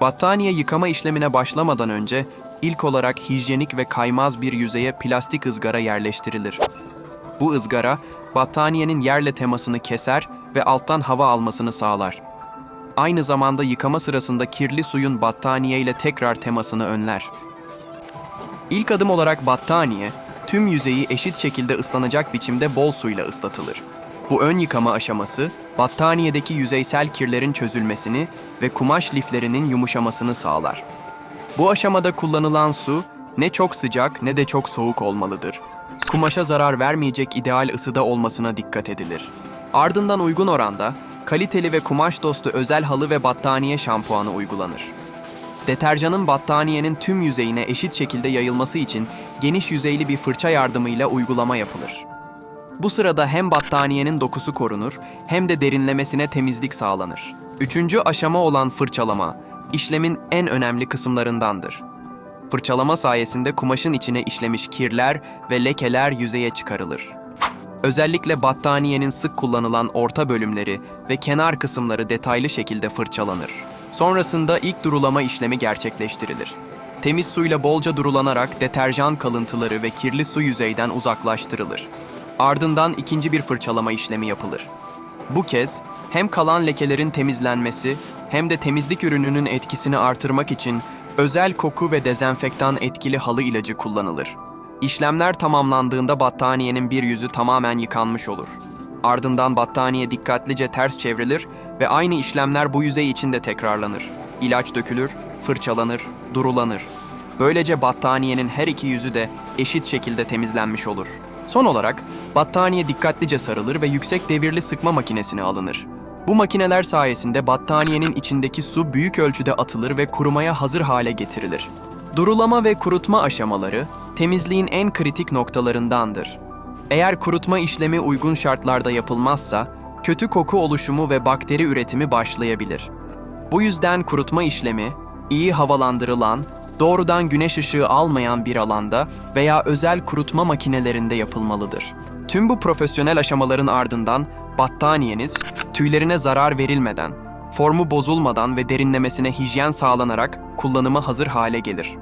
Battaniye yıkama işlemine başlamadan önce ilk olarak hijyenik ve kaymaz bir yüzeye plastik ızgara yerleştirilir. Bu ızgara battaniyenin yerle temasını keser ve alttan hava almasını sağlar. Aynı zamanda yıkama sırasında kirli suyun battaniye ile tekrar temasını önler. İlk adım olarak battaniye, tüm yüzeyi eşit şekilde ıslanacak biçimde bol suyla ıslatılır. Bu ön yıkama aşaması, battaniyedeki yüzeysel kirlerin çözülmesini ve kumaş liflerinin yumuşamasını sağlar. Bu aşamada kullanılan su, ne çok sıcak ne de çok soğuk olmalıdır. Kumaşa zarar vermeyecek ideal ısıda olmasına dikkat edilir. Ardından uygun oranda, kaliteli ve kumaş dostu özel halı ve battaniye şampuanı uygulanır. Deterjanın battaniyenin tüm yüzeyine eşit şekilde yayılması için geniş yüzeyli bir fırça yardımıyla uygulama yapılır. Bu sırada hem battaniyenin dokusu korunur hem de derinlemesine temizlik sağlanır. Üçüncü aşama olan fırçalama, işlemin en önemli kısımlarındandır. Fırçalama sayesinde kumaşın içine işlemiş kirler ve lekeler yüzeye çıkarılır. Özellikle battaniyenin sık kullanılan orta bölümleri ve kenar kısımları detaylı şekilde fırçalanır. Sonrasında ilk durulama işlemi gerçekleştirilir. Temiz suyla bolca durulanarak deterjan kalıntıları ve kirli su yüzeyden uzaklaştırılır. Ardından ikinci bir fırçalama işlemi yapılır. Bu kez hem kalan lekelerin temizlenmesi hem de temizlik ürününün etkisini artırmak için özel koku ve dezenfektan etkili halı ilacı kullanılır. İşlemler tamamlandığında battaniyenin bir yüzü tamamen yıkanmış olur. Ardından battaniye dikkatlice ters çevrilir ve aynı işlemler bu yüzey için de tekrarlanır. İlaç dökülür, fırçalanır, durulanır. Böylece battaniyenin her iki yüzü de eşit şekilde temizlenmiş olur. Son olarak battaniye dikkatlice sarılır ve yüksek devirli sıkma makinesine alınır. Bu makineler sayesinde battaniyenin içindeki su büyük ölçüde atılır ve kurumaya hazır hale getirilir. Durulama ve kurutma aşamaları temizliğin en kritik noktalarındandır. Eğer kurutma işlemi uygun şartlarda yapılmazsa kötü koku oluşumu ve bakteri üretimi başlayabilir. Bu yüzden kurutma işlemi iyi havalandırılan, doğrudan güneş ışığı almayan bir alanda veya özel kurutma makinelerinde yapılmalıdır. Tüm bu profesyonel aşamaların ardından battaniyeniz tüylerine zarar verilmeden, formu bozulmadan ve derinlemesine hijyen sağlanarak kullanıma hazır hale gelir.